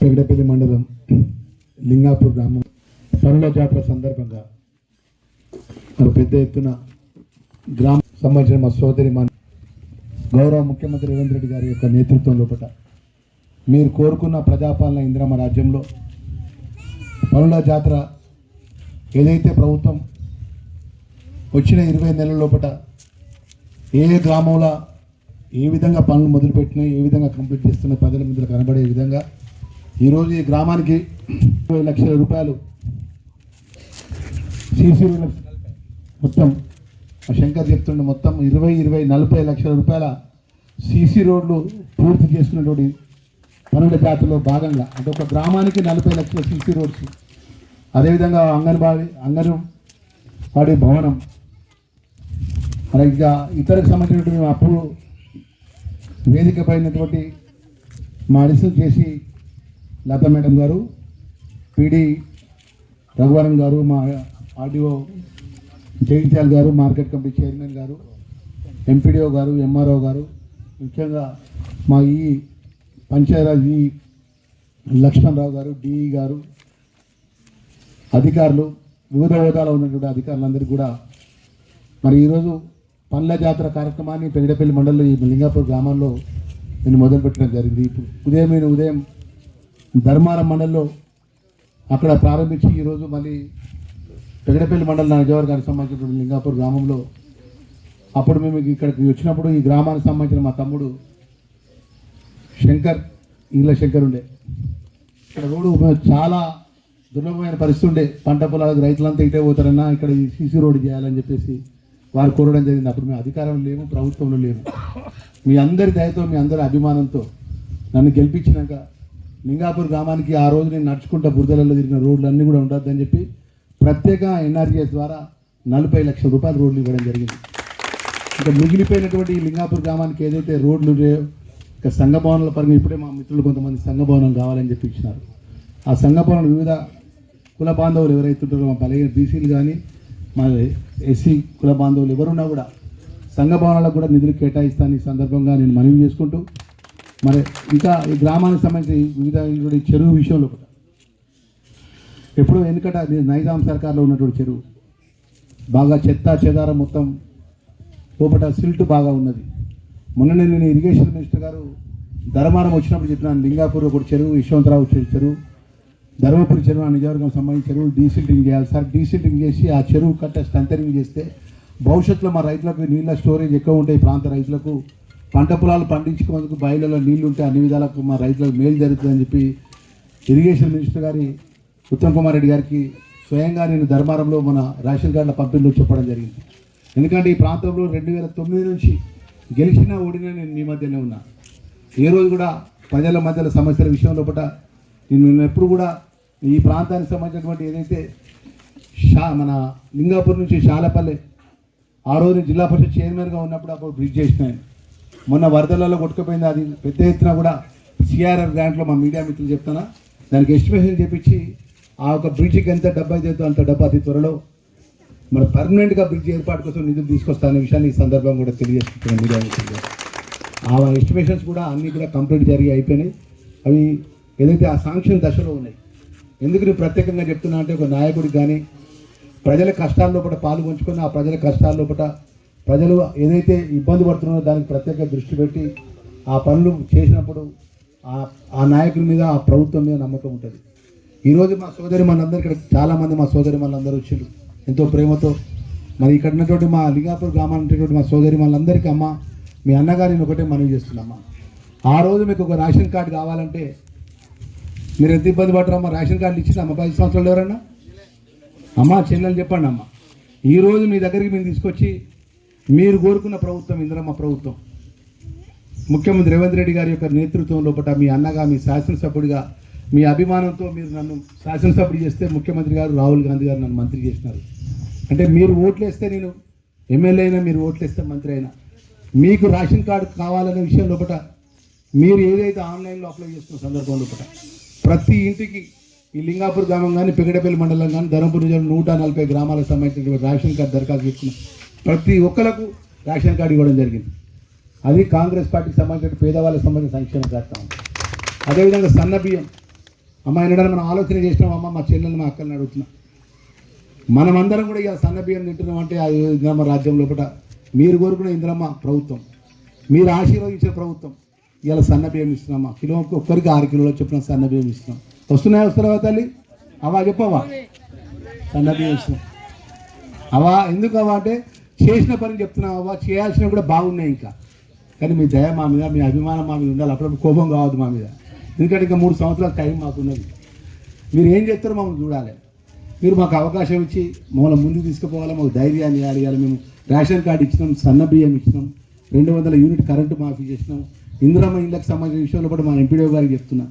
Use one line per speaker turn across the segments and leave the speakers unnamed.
పెగడపల్లి మండలం లింగాపూర్ గ్రామం. సరళ జాతర సందర్భంగా మరి పెద్ద ఎత్తున గ్రామం సంబంధించిన మా సోదరి మా గౌరవ ముఖ్యమంత్రి రేవంత్ రెడ్డి గారి యొక్క నేతృత్వం లోపల మీరు కోరుకున్న ప్రజాపాలన ఇందిరమ్మ రాజ్యంలో పనుల జాతర ఏదైతే ప్రభుత్వం వచ్చిన ఇరవై నెలల లోపల ఏ గ్రామంలో ఏ విధంగా పనులు మొదలుపెట్టినాయి ఏ విధంగా కంప్లీట్ చేస్తున్న ప్రజల ముందు కనబడే విధంగా ఈరోజు ఈ గ్రామానికి ఇరవై లక్షల రూపాయలు సీసీ మొత్తం శంకర్ చెప్తుండే మొత్తం ఇరవై ఇరవై నలభై లక్షల రూపాయల సీసీ రోడ్లు పూర్తి చేసుకున్నటువంటి పనుల జాతరలో భాగంగా అంటే ఒక గ్రామానికి నలభై లక్షల సీసీ రోడ్స్. అదేవిధంగా అంగన్వాడి అంగన్వాడి భవనం. మరి ఇంకా ఇతరకు సంబంధించినటువంటి మేము అప్పుడు వేదిక పైనటువంటి మా అడిషన్ చేసి లత మేడం గారు పిడి రఘువరం గారు మా ఆర్డీఓ జగిత్యాల్ గారు మార్కెట్ కమిటీ చైర్మన్ గారు ఎంపీడీఓ గారు ఎంఆర్ఓ గారు ముఖ్యంగా మా ఈ పంచాయరాజ్ ఈ లక్ష్మణరావు గారు డిఈ గారు అధికారులు వివిధ హోదాలో ఉన్నటువంటి అధికారులందరికీ కూడా మరి ఈరోజు పండ్ల జాతర కార్యక్రమాన్ని పెంగడపల్లి మండలంలో ఈ లింగాపూర్ గ్రామంలో నేను మొదలుపెట్టడం జరిగింది. ఇప్పుడు ఉదయం నేను ఉదయం ధర్మారం మండలిలో అక్కడ ప్రారంభించి ఈరోజు మళ్ళీ పెగడపల్లి మండలం నా నిజవర్గానికి సంబంధించినటువంటి లింగాపూర్ గ్రామంలో అప్పుడు మేము ఇక్కడికి వచ్చినప్పుడు ఈ గ్రామానికి సంబంధించిన మా తమ్ముడు శంకర్ ఈల శంకర్ ఉండే. ఇక్కడ రోడ్డు చాలా దుర్లభమైన పరిస్థితి ఉండే. పంట పొలాలకు రైతులంతా ఇటే పోతారన్నా ఇక్కడ ఈ సీసీ రోడ్డు చేయాలని చెప్పేసి వారు కోరడం జరిగింది. అప్పుడు మేము అధికారం లేము ప్రభుత్వంలో లేము. మీ అందరి దయతో మీ అందరి అభిమానంతో నన్ను గెలిపించినాక లింగాపూర్ గ్రామానికి ఆ రోజు నేను నడుచుకుంటా బురదలలో తిరిగిన రోడ్లు అన్నీ కూడా ఉండొద్దని చెప్పి ప్రత్యేక ఎన్ఆర్జీఎస్ ద్వారా నలభై లక్షల రూపాయలు రోడ్లు ఇవ్వడం జరిగింది. ఇంకా మిగిలిపోయినటువంటి ఈ లింగాపూర్ గ్రామానికి ఏదైతే రోడ్లు ఇంకా ఇక పరంగా ఇప్పుడే మా మిత్రులు కొంతమంది సంఘభవనం కావాలని చెప్పి ఇచ్చినారు. ఆ సంఘభవనం వివిధ కుల బాంధవులు ఎవరైతే ఉంటారో మా బలహీన బీసీలు కానీ మా ఎస్సీ కుల బాంధవులు ఎవరున్నా కూడా సంఘ భవనాలకు కూడా నిధులు కేటాయిస్తాను ఈ సందర్భంగా నేను మనవి చేసుకుంటూ మరి ఇంకా ఈ గ్రామానికి సంబంధించి వివిధ చెరువు విషయంలో కూడా. ఎప్పుడో ఎందుకంటే నైజాం సర్కార్లో ఉన్నటువంటి చెరువు. బాగా చెత్త చెదారం మొత్తం లోపల సిల్ట్ బాగా ఉన్నది. మొన్ననే నేను ఇరిగేషన్ మినిస్టర్ గారు ధర్మారం వచ్చినప్పుడు చెప్పినాను లింగాపూర్ ఒకటి చెరువు యశ్వంతరావు చెరువు ధర్మపురి చెరువు ఆ నిజవర్గం సంబంధించి చెరువు డీసిల్టింగ్ చేయాలి. సార్ డీసిల్టింగ్ చేసి ఆ చెరువు కట్ట స్టంతరింగ్ చేస్తే భవిష్యత్తులో మా రైతులకు నీళ్ళ స్టోరేజ్ ఎక్కువ ఉంటాయి ఈ ప్రాంత రైతులకు పంట పొలాలు పండించుకునేందుకు బయలులో నీళ్ళు ఉంటే అన్ని విధాలకు మా రైతులకు మేలు జరుగుతుందని చెప్పి ఇరిగేషన్ మినిస్టర్ గారి ఉత్తమ్ కుమార్ రెడ్డి గారికి స్వయంగా నేను ధర్మారంలో మన రేషన్ కార్డుల పంపిణీలో చెప్పడం జరిగింది. ఎందుకంటే ఈ ప్రాంతంలో రెండు వేల తొమ్మిది నుంచి గెలిచినా ఓడినా నేను మీ మధ్యనే ఉన్నా. ఏ రోజు కూడా ప్రజల మధ్యలో సమస్యల విషయం లోపల నేను ఎప్పుడు కూడా ఈ ప్రాంతానికి సంబంధించినటువంటి ఏదైతే షా మన లింగాపూర్ నుంచి శాలపల్లె ఆ రోజు జిల్లా పరిషత్ చైర్మన్గా ఉన్నప్పుడు అప్పుడు బ్రిడ్జ్ చేసినాను. మొన్న వరదలలో కొట్టుకుపోయింది అది. పెద్ద ఎత్తున కూడా సిఆర్ఆర్ గ్రాంట్లో మా మీడియా మిత్రులు చెప్తానా దానికి ఎస్టిమేషన్ చేపించి ఆ ఒక బ్రిడ్జికి ఎంత డబ్బు అయితే అంత డబ్బు అతి త్వరలో మన పర్మనెంట్గా బ్రిడ్జ్ ఏర్పాటు కోసం నిధులు తీసుకొస్తానే విషయాన్ని ఈ సందర్భం కూడా తెలియజేస్తున్నాను మీడియా మిత్రులు. ఆ ఎస్టిమేషన్స్ కూడా అన్నీ కూడా కంప్లీట్ జరిగి అయిపోయినాయి. అవి ఏదైతే ఆ సాంక్షన్ దశలో ఉన్నాయి. ఎందుకు నేను ప్రత్యేకంగా చెప్తున్నా అంటే ఒక నాయకుడికి కానీ ప్రజల కష్టాల లోపల పాలు పంచుకొని ఆ ప్రజల కష్టాల లోపల ప్రజలు ఏదైతే ఇబ్బంది పడుతున్నారో దానికి ప్రత్యేక దృష్టి పెట్టి ఆ పనులు చేసినప్పుడు ఆ ఆ మీద ఆ ప్రభుత్వం మీద నమ్మకం ఉంటుంది. ఈరోజు మా సోదరి మనందరూ ఇక్కడ చాలామంది మా సోదరి మనందరూ వచ్చారు ఎంతో ప్రేమతో. మరి ఇక్కడ ఉన్నటువంటి మా లింగాపూర్ గ్రామానికి ఉన్నటువంటి మా సోదరి మనందరికీ అమ్మ మీ అన్నగారిని ఒకటే మనవి చేస్తున్నామ్మా ఆ రోజు మీకు ఒక రేషన్ కార్డు కావాలంటే మీరు ఎంత ఇబ్బంది పడతారమ్మా రేషన్ కార్డులు ఇచ్చిన అమ్మ. పది సంవత్సరాలు ఎవరన్నా? అమ్మ చెల్లెలు చెప్పండి అమ్మ. ఈరోజు మీ దగ్గరికి మేము తీసుకొచ్చి మీరు కోరుకున్న ప్రభుత్వం ఇందిరమ్మ ప్రభుత్వం. ముఖ్యమంత్రి రేవంత్ రెడ్డి గారి యొక్క నేతృత్వం లోపల మీ అన్నగా మీ శాసనసభ్యుడిగా మీ అభిమానంతో మీరు నన్ను శాసనసభ్యుడు చేస్తే ముఖ్యమంత్రి గారు రాహుల్ గాంధీ గారు నన్ను మంత్రి చేసినారు. అంటే మీరు ఓట్లేస్తే నేను ఎమ్మెల్యే అయినా మీరు ఓట్లేస్తే మంత్రి అయినా. మీకు రేషన్ కార్డు కావాలనే విషయం లోపల మీరు ఏదైతే ఆన్లైన్లో అప్లై చేస్తున్న సందర్భం లోపల ప్రతి ఇంటికి ఈ లింగాపూర్ గ్రామం కానీ పెగడపల్లి మండలం కానీ ధర్మపురం జిల్లా నూట నలభై గ్రామాలకు సంబంధించినటువంటి రేషన్ కార్డు దరఖాస్తు చేసుకున్నాం ప్రతి ఒక్కరికి రేషన్ కార్డు ఇవ్వడం జరిగింది. అది కాంగ్రెస్ పార్టీకి సంబంధించిన పేదవాళ్ళకి సంబంధించిన సంక్షేమ కార్యక్రమం. అదేవిధంగా సన్న బియ్యం. అమ్మ ఎన్నడని మనం ఆలోచన చేసినాం అమ్మ మా చెల్లెలు మా అక్కల్ని అడుగుతున్నా మనమందరం కూడా ఇక సన్న బియ్యం తింటున్నాం అంటే అది ఇంద్రమ్మ రాజ్యం లోపల మీరు కోరుకున్న ఇంద్రమ్మ ప్రభుత్వం. మీరు ఆశీర్వదించిన ప్రభుత్వం. ఇలా సన్న బియ్యం ఇస్తున్నామా కిలో ఒక్కరికి ఆరు కిలోలు చెప్పిన సన్న బియ్యం ఇస్తున్నాం. వస్తున్నాయా వస్తున్నావా తల్లి? అవా చెప్పవా సన్న బియ్యం ఇస్తున్నాం. అవా ఎందుకు అవా అంటే చేసిన పని చెప్తున్నావా చేయాల్సిన చేయాల్సినవి కూడా బాగున్నాయి ఇంకా. కానీ మీ దయ మా మీద మీ అభిమానం మా మీద ఉండాలి. అప్పుడప్పుడు కోపం కావద్దు మా మీద. ఎందుకంటే ఇంకా మూడు సంవత్సరాల టైం మాకున్నది మీరు ఏం చేస్తారో మమ్మల్ని చూడాలి. మీరు మాకు అవకాశం ఇచ్చి మమ్మల్ని ముందుకు తీసుకుపోవాలి మాకు ధైర్యాన్ని అడిగాలి మేము రేషన్ కార్డు ఇచ్చినాం సన్న బియ్యం ఇచ్చినాం రెండు వందల యూనిట్ కరెంటు మాఫీ చేసినాం. ఇందిరమ్మ ఇళ్ళకి సంబంధించిన విషయంలో కూడా మా ఎంపీడీఓ గారికి చెప్తున్నా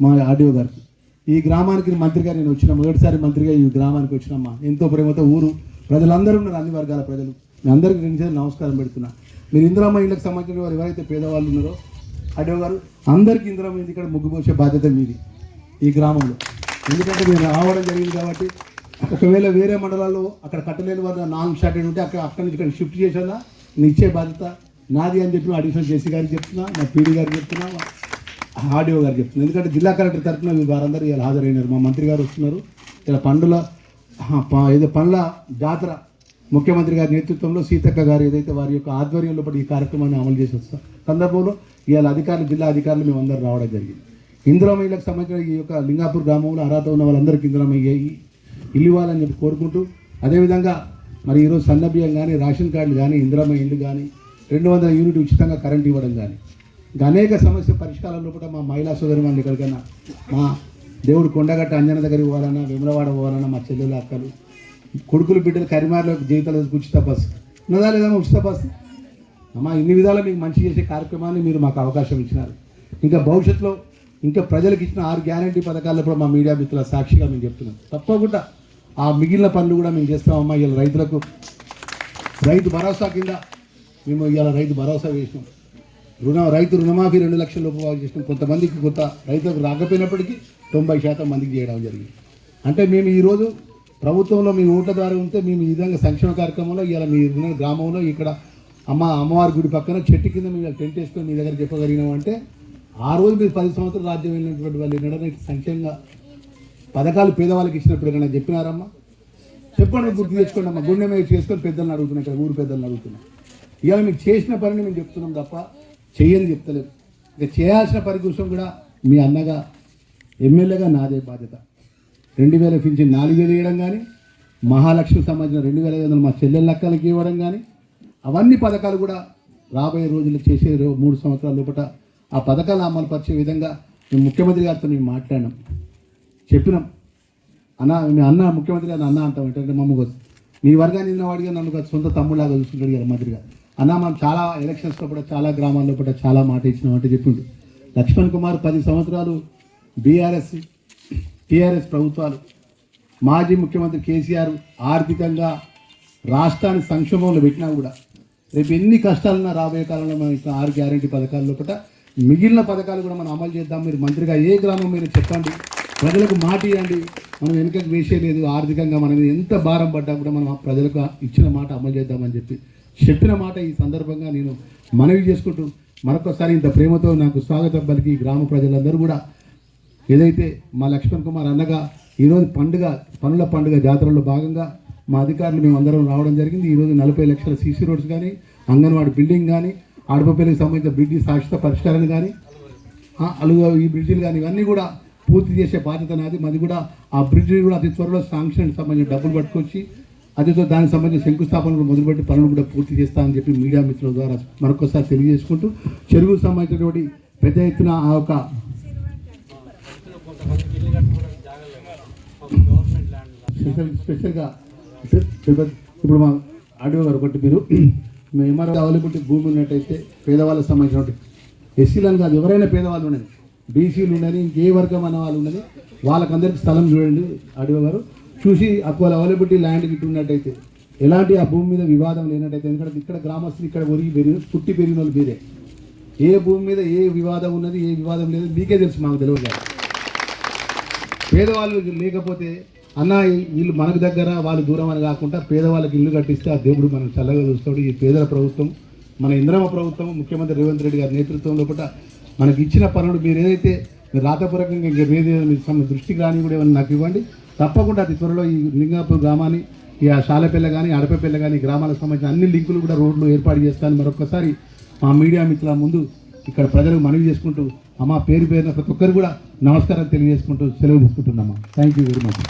మా ఆర్డీఓ గారికి. ఈ గ్రామానికి మంత్రిగా నేను వచ్చిన మొదటిసారి మంత్రిగా ఈ గ్రామానికి వచ్చినమ్మా. ఎంతో ప్రేమతో ఊరు ప్రజలందరూ ఉన్నారు అన్ని వర్గాల ప్రజలు. మీ అందరికీ రెండు నమస్కారం పెడుతున్నా. మీరు ఇందిరామ్మ ఇళ్ళకి సంబంధించిన వారు ఎవరైతే పేదవాళ్ళు ఉన్నారో ఆర్డీఓ గారు అందరికీ ఇందిరామ్మ ఇంటి ఇక్కడ ముగ్గుపోసే బాధ్యత మీది ఈ గ్రామంలో. ఎందుకంటే మీరు రావడం జరిగింది కాబట్టి ఒకవేళ వేరే మండలాల్లో అక్కడ కట్టలేని వారు నాన్ షార్టెడ్ ఉంటే అక్కడ అక్కడి నుంచి ఇక్కడ షిఫ్ట్ చేసేదా నేను ఇచ్చే బాధ్యత నాది అని చెప్పి అడిషనల్ జేసీ గారికి చెప్తున్నా మా పీడీ గారికి చెప్తున్నా ఆడియో ఆర్డీఓ గారికి చెప్తున్నా. ఎందుకంటే జిల్లా కలెక్టర్ తరఫున వారందరూ ఇలా హాజరైనారు. మా మంత్రి గారు వస్తున్నారు. ఇలా పండుల ఏదో పండ్ల జాతర ముఖ్యమంత్రి గారి నేతృత్వంలో సీతక్క గారు ఏదైతే వారి యొక్క ఆధ్వర్యంలో పడి ఈ కార్యక్రమాన్ని అమలు చేసి వస్తాం సందర్భంలో ఇవాళ అధికారులు జిల్లా అధికారులు మేము అందరూ రావడం జరిగింది. ఇందిరామయ్యలకు సంబంధించిన ఈ యొక్క లింగాపూర్ గ్రామంలో అర్హత ఉన్న వాళ్ళందరికీ ఇందిరామయ్య ఇల్లు ఇవ్వాలని చెప్పి కోరుకుంటూ అదేవిధంగా మరి ఈరోజు సన్న కానీ రేషన్ కార్డులు కానీ ఇందిరామయ్య ఇల్లు కానీ రెండు వందల యూనిట్ ఉచితంగా కరెంట్ ఇవ్వడం కానీ ఇంకా అనేక సమస్య పరిష్కారంలో కూడా మా మహిళా సోదరి మన ఎక్కడికైనా మా దేవుడు కొండగట్ట అంజన దగ్గరికి పోవాలన్నా విమలవాడ పోవాలన్నా మా చెల్లెలు అక్కలు కొడుకులు బిడ్డలు కరిమార్లో జీవితాలు ఉచిత బస్సు. ఉన్నదా లేదా ఉచిత బస్సు? అమ్మా ఇన్ని విధాలు మీకు మంచి చేసే కార్యక్రమాన్ని మీరు మాకు అవకాశం ఇచ్చినారు. ఇంకా భవిష్యత్తులో ఇంకా ప్రజలకు ఇచ్చిన ఆరు గ్యారంటీ పథకాల్లో కూడా మా మీడియా మిత్రుల సాక్షిగా మేము చెప్తున్నాం. తప్పకుండా ఆ మిగిలిన పనులు కూడా మేము చేస్తామమ్మా. ఇలా రైతులకు రైతు భరోసా కింద మేము ఇవాళ రైతు భరోసా వేసినాం రుణ రైతు రుణమాఫీ రెండు లక్షల రూపాయలు చేసినాం. కొంతమందికి కొంత రైతులకు రాకపోయినప్పటికీ తొంభై శాతం మందికి చేయడం జరిగింది. అంటే మేము ఈరోజు ప్రభుత్వంలో మీ ఓట్ల ద్వారా ఉంటే మేము ఈ విధంగా సంక్షేమ కార్యక్రమంలో ఇలా మీ గ్రామంలో ఇక్కడ అమ్మ అమ్మవారి గుడి పక్కన చెట్టు కింద మేము టెంట్ వేసుకొని మీ దగ్గర చెప్పగలిగినాం అంటే ఆ రోజు మీరు పది సంవత్సరాలు రాజ్యం వెళ్ళినటువంటి వాళ్ళు ఎన్నడనే సంక్షేమంగా పథకాలు పేదవాళ్ళకి ఇచ్చినప్పుడు ఏమైనా చెప్పినారమ్మా? చెప్పండి గుర్తు తెచ్చుకోండి అమ్మ. గుండె మీద చేసుకొని పెద్దలను అడుగుతున్నాం ఇక్కడ ఊరు పెద్దలను అడుగుతున్నాం. ఇవాళ మీకు చేసిన పనిని మేము చెప్తున్నాం తప్ప చేయని చెప్తలేదు. ఇక చేయాల్సిన పని కోసం కూడా మీ అన్నగా ఎమ్మెల్యేగా నాదే బాధ్యత. రెండు వేల పెంచి నాలుగు వేలు ఇవ్వడం కానీ మహాలక్ష్మి సంబంధించిన రెండు వేల ఐదు వందలు మా చెల్లెల లెక్కలకి ఇవ్వడం కానీ అవన్నీ పథకాలు కూడా రాబోయే రోజులు చేసే మూడు సంవత్సరాల లోపల ఆ పథకాలు అమలు పరిచే విధంగా మేము ముఖ్యమంత్రి గారితో మేము మాట్లాడినాం. చెప్పినాం. అన్న మేము అన్న ముఖ్యమంత్రి గారిని అన్న అంటాం ఏంటంటే మమ్మ మీ వర్గాన్ని నిన్నవాడిగా నన్ను సొంత తమ్ముళ్ళలాగా చూసుకుంటాడు గారు. మంత్రిగా అన్న మనం చాలా ఎలక్షన్స్లో కూడా చాలా గ్రామాల్లో కూడా చాలా మాట ఇచ్చినాం అంటే చెప్పిండు. లక్ష్మణ్ కుమార్ పది సంవత్సరాలు బీఆర్ఎస్ టీఆర్ఎస్ ప్రభుత్వాలు మాజీ ముఖ్యమంత్రి కేసీఆర్ ఆర్థికంగా రాష్ట్రాన్ని సంక్షోభంలో పెట్టినా కూడా రేపు ఎన్ని కష్టాలున్నా రాబోయే కాలంలో మనం ఇట్లా ఆరు గ్యారంటీ పథకాల్లో లోపల మిగిలిన పథకాలు కూడా మనం అమలు చేద్దాం. మీరు మంత్రిగా ఏ గ్రామం మీరు చెప్పండి. ప్రజలకు మాట ఇవ్వండి. మనం వెనుకకు వేసేయలేదు ఆర్థికంగా మనం ఎంత భారం పడ్డా కూడా మనం ప్రజలకు ఇచ్చిన మాట అమలు చేద్దామని చెప్పి చెప్పిన మాట ఈ సందర్భంగా నేను మనవి చేసుకుంటూ మరొకసారి ఇంత ప్రేమతో నాకు స్వాగతం పలికి ఈ గ్రామ ప్రజలందరూ కూడా ఏదైతే మా లక్ష్మణ్ కుమార్ అన్నగా ఈరోజు పండుగ పనుల పండుగ జాతరలో భాగంగా మా అధికారులు మేము అందరం రావడం జరిగింది. ఈరోజు నలభై లక్షల సీసీ రోడ్స్ కానీ అంగన్వాడీ బిల్డింగ్ కానీ ఆడపల్లికి సంబంధించిన బ్రిడ్జి శాశ్వత పరిష్కారం కానీ ఆ, అలుగు ఈ బ్రిడ్జిలు కానీ ఇవన్నీ కూడా పూర్తి చేసే బాధ్యత నాది. మాది కూడా ఆ బ్రిడ్జి కూడా అతి త్వరలో శాంక్షన్ సంబంధించిన డబ్బులు పట్టుకొచ్చి అతితో దానికి సంబంధించిన శంకుస్థాపనలు మొదలుపెట్టి పనులు కూడా పూర్తి చేస్తామని చెప్పి మీడియా మిత్రుల ద్వారా మరొకసారి తెలియజేసుకుంటూ చెరువుకు సంబంధించినటువంటి పెద్ద ఎత్తున ఆ యొక్క స్పెషల్ స్పెషల్గా ఇప్పుడు మా ఆర్డీఓ గారు ఒకటి మీరు ఎంఆర్ఓ అవైలబిలిటీ భూమి ఉన్నట్టయితే పేదవాళ్ళకి సంబంధించినటువంటి ఎస్సీలను కాదు ఎవరైనా పేదవాళ్ళు ఉండని బీసీలు ఉండని ఇంకే వర్గం అన్న వాళ్ళు ఉండని వాళ్ళకందరికీ స్థలం చూడండి ఆర్డీఓ గారు. చూసి అక్కడ అవైలబిలిటీ ల్యాండ్ గిట్టు ఉన్నట్టయితే ఎలాంటి ఆ భూమి మీద వివాదం లేనట్టయితే ఎందుకంటే ఇక్కడ గ్రామస్తులు ఇక్కడ ఒరిగి పెరిగి పుట్టి పెరిగిన వాళ్ళు మీరే. ఏ భూమి మీద ఏ వివాదం ఉన్నది ఏ వివాదం లేదు మీకే తెలుసు మాకు తెలియదు పేదవాళ్ళు లేకపోతే అన్న వీళ్ళు మనకు దగ్గర వాళ్ళు దూరం అని కాకుండా పేదవాళ్ళకి ఇల్లు కట్టిస్తే ఆ దేవుడు మనం చల్లగా చూస్తాడు. ఈ పేదల ప్రభుత్వం మన ఇంద్రమ ప్రభుత్వం ముఖ్యమంత్రి రేవంత్ రెడ్డి గారి నేతృత్వంలో కూడా మనకి ఇచ్చిన పనులు మీరు ఏదైతే మీరు రాతపూర్వకంగా ఇంకా వేరే మీకు దృష్టికి రాని కూడా ఏమైనా నాకు ఇవ్వండి. తప్పకుండా అతి త్వరలో ఈ లింగాపూర్ గ్రామాన్ని ఈ ఆ శాలపల్లె కానీ అడపపిల్ల కానీ గ్రామాలకు సంబంధించిన అన్ని లింకులు కూడా రోడ్లు ఏర్పాటు చేస్తాను మరొకసారి మా మీడియా మిత్రుల ముందు ఇక్కడ ప్రజలకు మనవి చేసుకుంటూ అమ్మ పేరు పేరున ప్రతి ఒక్కరు కూడా నమస్కారం తెలియజేసుకుంటూ సెలవు తీసుకుంటున్నామా? Thank you very much